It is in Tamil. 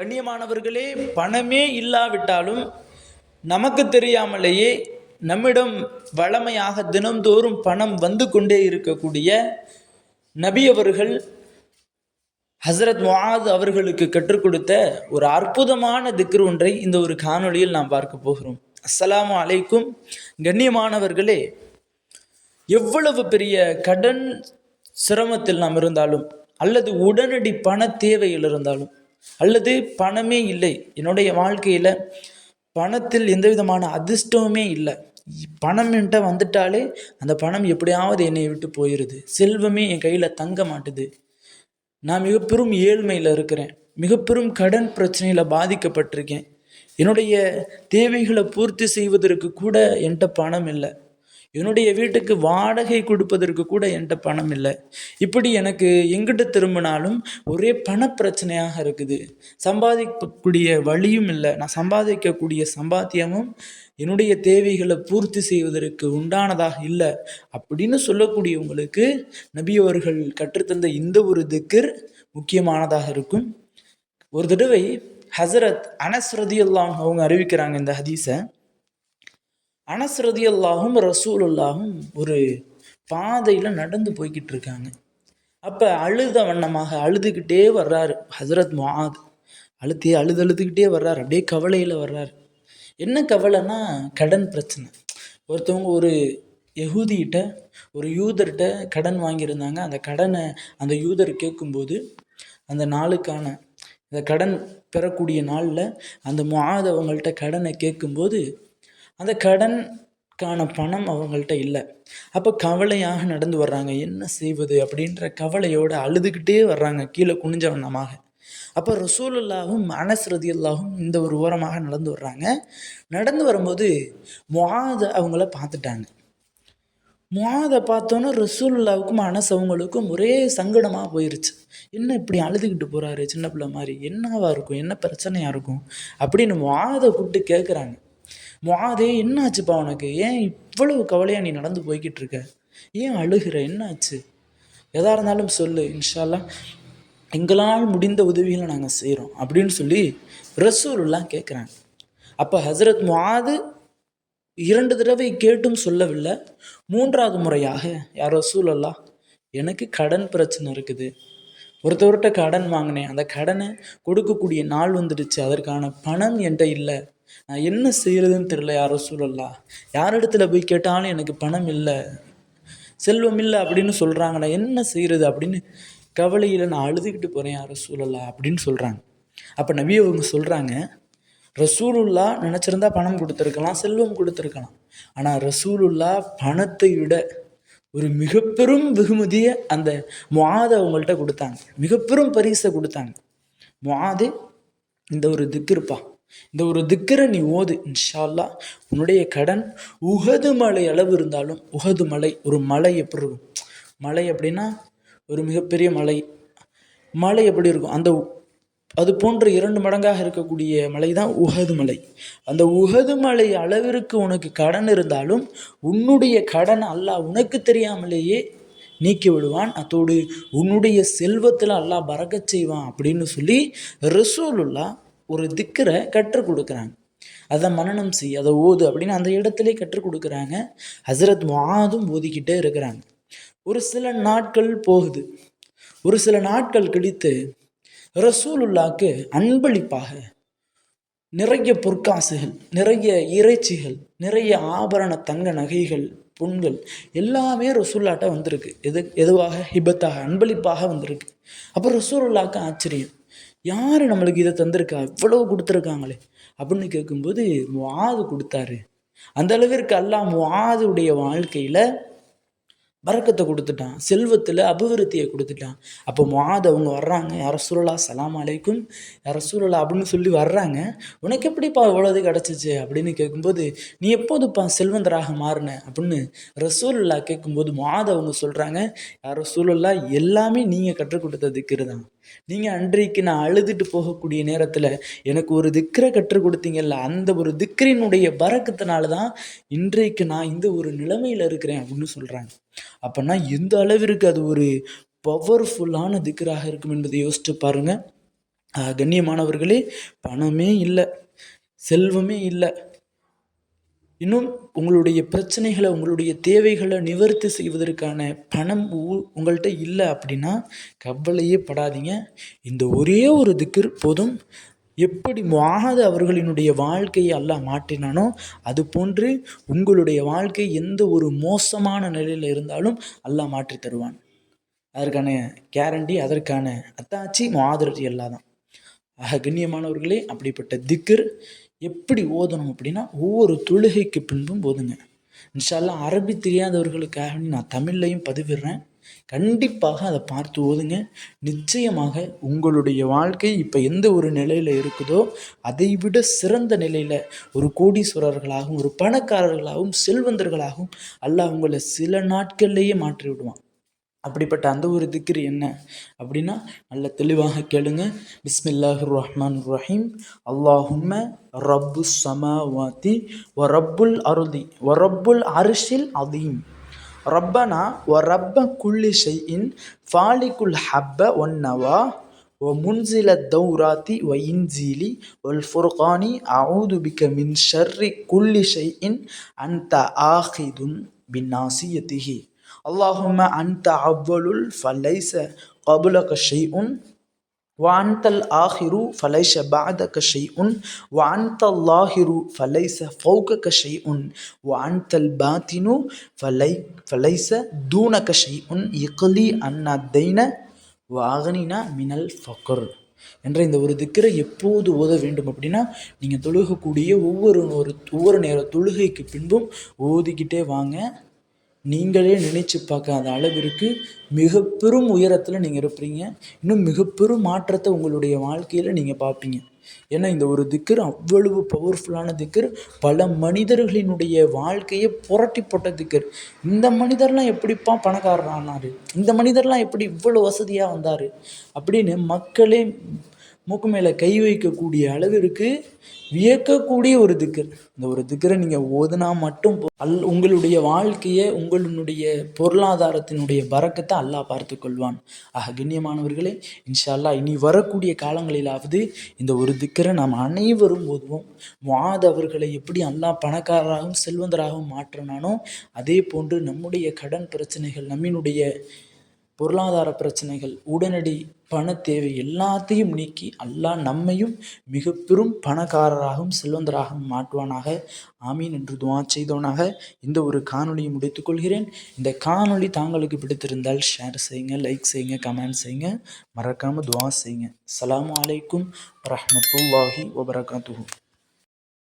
கண்ணியமானவர்களே பணமே இல்லாவிட்டாலும் நமக்கு தெரியாமலேயே நம்மிடம் வளமையாக தினம்தோறும் பணம் வந்து கொண்டே இருக்கக்கூடிய நபி அவர்கள் ஹசரத் முஆத் அவர்களுக்கு கற்றுக் கொடுத்த ஒரு அற்புதமான திக்ரு ஒன்றை இந்த ஒரு காணொளியில் நாம் பார்க்க போகிறோம். அஸ்ஸலாமு அலைக்கும். கண்ணியமானவர்களே எவ்வளவு பெரிய கடன் சிரமத்தில் நாம் இருந்தாலும் அல்லது உடனடி பண தேவையில் இருந்தாலும் அல்லது பணமே இல்லை. என்னுடைய வாழ்க்கையில் பணத்தில் எந்த விதமான அதிர்ஷ்டமுமே இல்லை. பணம் என்கிட்ட வந்துட்டாலே அந்த பணம் எப்படியாவது என்னை விட்டு போயிடுது செல்வமே என் கையில் தங்க மாட்டுது. நான் மிக பெரும் ஏழ்மையில் இருக்கிறேன். மிக பெரும் கடன் பிரச்சனையில் பாதிக்கப்பட்டிருக்கேன். என்னுடைய தேவைகளை பூர்த்தி செய்வதற்கு கூட என்கிட்ட பணம் இல்லை. என்னுடைய வீட்டுக்கு வாடகை கொடுப்பதற்கு கூட என்கிட்ட பணம் இல்லை. இப்படி எனக்கு எங்கிட்ட திரும்பினாலும் ஒரே பண பிரச்சனையாக இருக்குது. சம்பாதிக்கக்கூடிய வழியும் இல்லை. நான் சம்பாதிக்கக்கூடிய சம்பாத்தியமும் என்னுடைய தேவைகளை பூர்த்தி செய்வதற்கு உண்டானதாக இல்லை. அப்படின்னு சொல்லக்கூடியவங்களுக்கு நபி அவர்கள் கற்றுத்தந்த இந்த ஒரு திக்கர் முக்கியமானதாக இருக்கும். ஒரு தடவை ஹசரத் அனஸ் அவங்க அறிவிக்கிறாங்க இந்த ஹதீஸை. அனஸ் ரதியுல்லாஹும் ஒரு பாதையில் நடந்து போய்கிட்டு இருக்காங்க. அப்போ அழுத வண்ணமாக அழுதுகிட்டே வர்றாரு ஹசரத் முஆத். அழுத்தே அழுது அழுதுகிட்டே வர்றாரு அப்படியே கவலையில் வர்றாரு. என்ன கவலைன்னா கடன் பிரச்சனை. ஒருத்தவங்க ஒரு யகூதிகிட்ட ஒரு யூதர்கிட்ட கடன் வாங்கியிருந்தாங்க. அந்த கடனை அந்த யூதர் கேட்கும்போது அந்த நாளுக்கான இந்த கடன் பெறக்கூடிய நாளில் அந்த மாதவங்கள்கிட்ட அவங்கள்ட்ட கடனை கேட்கும்போது அந்த கடனுக்கான பணம் அவங்கள்ட்ட இல்லை. அப்போ கவலையாக நடந்து வர்றாங்க. என்ன செய்வது அப்படின்ற கவலையோடு அழுதுகிட்டே வர்றாங்க. கீழே குனிஞ்ச வண்ணமாக. அப்போ ரசூலுல்லாவும் அனஸ் ரதியுல்லாவும் இந்த ஒரு ஓரமாக நடந்து வர்றாங்க. நடந்து வரும்போது முவாத அவங்கள பார்த்துட்டாங்க. முவாதை பார்த்தோன்னே ரசூலுல்லாவுக்கும் அனஸ் அவங்களுக்கும் ஒரே சங்கடமாக போயிருச்சு. என்ன இப்படி அழுதுகிட்டு போகிறாரு சின்ன பிள்ளை மாதிரி? என்னவா இருக்கும்? என்ன பிரச்சனையாக இருக்கும்? அப்படின்னு முவாதை கூப்பிட்டு கேட்குறாங்க மாதே என்னாச்சுப்பா உனக்கு? ஏன் இவ்வளவு கவலையாக நீ நடந்து போய்கிட்டு இருக்க ஏன் அழுகிற? என்னாச்சு? எதாக இருந்தாலும் சொல்லு இன்ஷால்லா. எங்களால் முடிந்த உதவிகளை நாங்கள் செய்கிறோம் அப்படின்னு சொல்லி ரசூலெல்லாம் கேட்குறாங்க அப்போ ஹசரத் முஆது இரண்டு தடவை கேட்டும் சொல்லவில்லை. மூன்றாவது முறையாக யார் ரசூலல்லா எனக்கு கடன் பிரச்சனை இருக்குது. ஒருத்தவர்கிட்ட கடன் வாங்கினேன். அந்த கடனை கொடுக்கக்கூடிய நாள் வந்துடுச்சு. அதற்கான பணம் என்கிட்ட இல்லை. நான் என்ன செய்யறதுன்னு தெரியல யார் சூழல்லா யார் இடத்துல போய் கேட்டாலும் எனக்கு பணம் இல்லை செல்வம் இல்லை அப்படின்னு சொல்கிறாங்க நான் என்ன செய்கிறது அப்படின்னு கவலையில் நான் அழுதுகிட்டு போகிறேன் யார் ரசூலல்லா அப்படின்னு சொல்கிறாங்க அப்போ நபி அவங்க சொல்கிறாங்க ரசூலுல்லா நினச்சிருந்தா பணம் கொடுத்துருக்கலாம் செல்வம் கொடுத்துருக்கலாம். ஆனால் ரசூலுல்லா பணத்தை விட ஒரு மிகப்பெரும் வெகுமதியை அந்த முஆதை அவங்கள்ட்ட கொடுத்தாங்க. மிகப்பெரும் பரிசை கொடுத்தாங்க. முவாது இந்த ஒரு திக்கிருப்பா. இந்த ஒரு திக்கரை நீ ஓது இன்ஷா அல்லாஹ் உன்னுடைய கடன் உகது மலை அளவு இருந்தாலும் உகது மலை ஒரு மலை எப்படி இருக்கும்? மலை அப்படின்னா ஒரு மிகப்பெரிய மலை மலை எப்படி இருக்கும்? அந்த அது போன்ற இரண்டு மடங்காக இருக்கக்கூடிய மலை தான் உகது மலை அந்த உகது மலை அளவிற்கு உனக்கு கடன் இருந்தாலும் உன்னுடைய கடன் அல்லாஹ் உனக்கு தெரியாமலேயே நீக்கி விடுவான். அத்தோடு உன்னுடைய செல்வத்தில் அல்லாஹ் பறக்கச் செய்வான் அப்படின்னு சொல்லி ரசூலுல்லா ஒரு திக்கரை கற்றுக் கொடுக்குறாங்க. அதை மனநம் செய் அதை ஓது அப்படின்னு அந்த இடத்துல கற்றுக் கொடுக்குறாங்க. ஹசரத் மாதும் ஓதிக்கிட்டே இருக்கிறாங்க. ஒரு சில நாட்கள் போகுது. ஒரு சில நாட்கள் கழித்து ரசூலுல்லாக்கு அன்பளிப்பாக நிறைய பொற்காசுகள் நிறைய இறைச்சிகள் நிறைய ஆபரண தங்க நகைகள் புண்கள் எல்லாமே ரசூல்லாட்ட வந்திருக்கு. எது எதுவாக? ஹிபத்தாக அன்பளிப்பாக வந்திருக்கு. அப்போ ரசூலுல்லாக்கு ஆச்சரியம். யார் நம்மளுக்கு இதை தந்திருக்கா? இவ்வளவு கொடுத்துருக்காங்களே. அப்படின்னு கேட்கும்போது முவாது கொடுத்தாரு. அந்த அளவிற்கு அல்லாஹ் முவாதுடைய வாழ்க்கையில் பறக்கத்தை கொடுத்துட்டான். செல்வத்தில் அபிவிருத்தியை கொடுத்துட்டான். அப்போ முஆத் அவங்க வர்றாங்க. அரசூரலா சூழலா சலாம் அலைக்கும். அரசூரலா சூழலா அப்படின்னு சொல்லி வர்றாங்க. உனக்கு எப்படிப்பா இவ்வளோது கிடச்சிச்சு? அப்படின்னு கேட்கும்போது நீ எப்போதுப்பா செல்வந்தராக மாறின? அப்படின்னு ரசூலுல்லா கேட்கும்போது மாத அவங்க சொல்கிறாங்க யார எல்லாமே நீங்கள் கற்றுக் கொடுத்த தான். நீங்கள் அன்றைக்கு நான் அழுதுட்டு போகக்கூடிய நேரத்தில் எனக்கு ஒரு திக்கரை கற்றுக் கொடுத்தீங்கல்ல அந்த ஒரு திக்கரினுடைய பறக்கத்தினால தான் இன்றைக்கு நான் இந்த ஒரு நிலைமையில் இருக்கிறேன் அப்படின்னு சொல்கிறாங்க அப்போனா எந்த அளவிற்கு அது ஒரு பவர்ஃபுல்லான திக்கராக இருக்கும் என்பதை யோசிச்சு பாருங்கள் கண்ணியமானவர்களே பணமே இல்லை செல்வமே இல்லை இன்னும் உங்களுடைய பிரச்சனைகளை உங்களுடைய தேவைகளை நிவர்த்தி செய்வதற்கான பணம் உ- உங்கள்கிட்ட இல்லை அப்படின்னா கவலையே படாதீங்க. இந்த ஒரே ஒரு திக்ர் போதும். எப்படி மாத அவர்களினுடைய வாழ்க்கையை எல்லாம் மாற்றினானோ அது போன்று உங்களுடைய வாழ்க்கை எந்த ஒரு மோசமான நிலையில் இருந்தாலும் அல்லாஹ் மாற்றி தருவான். அதற்கான கேரண்டி அதற்கான அத்தாச்சி மாதிரி எல்லாம் தான் ஆக கண்ணியமானவர்களே அப்படிப்பட்ட திக்கர் எப்படி ஓதணும் அப்படின்னா ஒவ்வொரு தொழுகைக்கு பின்பும் ஓதுங்க. இன்ஷால்லா அரபி தெரியாதவர்களுக்காக நான் தமிழ்லையும் பதிவிடுறேன். கண்டிப்பாக அதை பார்த்து ஓதுங்க. நிச்சயமாக உங்களுடைய வாழ்க்கை இப்போ எந்த ஒரு நிலையில் இருக்குதோ அதை விட சிறந்த நிலையில் ஒரு கோடீஸ்வரர்களாகவும் ஒரு பணக்காரர்களாகவும் செல்வந்தர்களாகவும் அல்லாஹ் உங்களை சில நாட்கள்லேயே மாற்றி விடுவான் அப்படிப்பட்ட அந்த ஒரு திக்ரு என்ன அப்படின்னா நல்ல தெளிவாக கேளுங்க. பிஸ்மில்லாஹ் ரஹ்மான் ரஹீம் அல்லாஹும்ம ரப்பு சமாவாத்தி ஒ அருதி ஒ அரிஷில் அதீம். ரப்பனா ஒ ரப்ப குள்ளி ஷெய்இன் ஃபாலிகுல் ஹப்ப ஒன்னவா ஒ முன்சில தௌராத்தி ஒ இன்ஜீலி ஒல் ஃபுர்கானி அவுது பிக்க மின் ஷர்ரி குள்ளி ஷெய்இன் அந்த ஆஹிதுன் பின்னாசியத்திஹி அல்லாஹும அன்த அவ்வலுல் ஃபலைச கபுல கஷை உன் வாந்தல் ஆஹிரு ஃபலைஷ பாத கஷை உன் வான்தல் லாஹிரு ஃபலைச ஃபௌக கஷை உன் வான்தல் பாத்தினு ஃபலை ஃபலைச தூன கஷை உன் இக்லி அன்னா தைன வாகனினா மினல் ஃபக்கர் என்ற இந்த ஒரு திக்கரை எப்போது ஓத வேண்டும் அப்படின்னா நீங்கள் தொழுகக்கூடிய ஒவ்வொரு ஒரு ஒவ்வொரு நேர தொழுகைக்கு பின்பும் ஓதிக்கிட்டே வாங்க. நீங்களே நினைச்சு பார்க்காத அளவிற்கு மிக பெரும் உயரத்தில் நீங்கள் இருப்பீங்க. இன்னும் மிக பெரும் மாற்றத்தை உங்களுடைய வாழ்க்கையில் நீங்கள் பார்ப்பீங்க. ஏன்னா இந்த ஒரு திக்கர் அவ்வளவு பவர்ஃபுல்லான திக்கர். பல மனிதர்களினுடைய வாழ்க்கையை புரட்டி போட்ட திக்கர். இந்த மனிதர்லாம் எப்படிப்பா பணக்காரர் ஆனார் இந்த மனிதர்லாம் எப்படி இவ்வளோ வசதியாக வந்தார்? அப்படின்னு மக்களே மூக்கு மேலே கை வைக்கக்கூடிய அளவிற்கு வியக்கக்கூடிய ஒரு திக்கர். இந்த ஒரு திக்கரை நீங்கள் ஓதுனா மட்டும் அல் உங்களுடைய வாழ்க்கையை உங்களுடைய பொருளாதாரத்தினுடைய பறக்கத்தை அல்லாஹ் பார்த்து கொள்வான். ஆக கண்ணியமானவர்களே இன்ஷா அல்லாஹ் இனி வரக்கூடிய காலங்களிலாவது இந்த ஒரு திக்கரை நாம் அனைவரும் ஓதுவோம். முஆத் அவர்களை எப்படி அல்லாஹ் பணக்காரராகவும் செல்வந்தராகவும் மாற்றினானோ அதே போன்று நம்முடைய கடன் பிரச்சனைகள் நம்மினுடைய பொருளாதார பிரச்சனைகள் உடனடி பண தேவை எல்லாத்தையும் நீக்கி அல்லாஹ் நம்மையும் மிக பெரும் பணக்காரராகவும் செல்வந்தராகவும் மாற்றுவானாக. ஆமீன் என்று துவா செய்தவனாக இந்த ஒரு காணொலியை முடித்துக்கொள்கிறேன் இந்த காணொளி தாங்களுக்கு பிடித்திருந்தால் ஷேர் செய்யுங்க லைக் செய்யுங்க கமெண்ட் செய்யுங்க. மறக்காமல் துவா செய்யுங்க. அலாம் அலைக்கும் வரமத்துல்லாஹி வபரகாத்துஹு.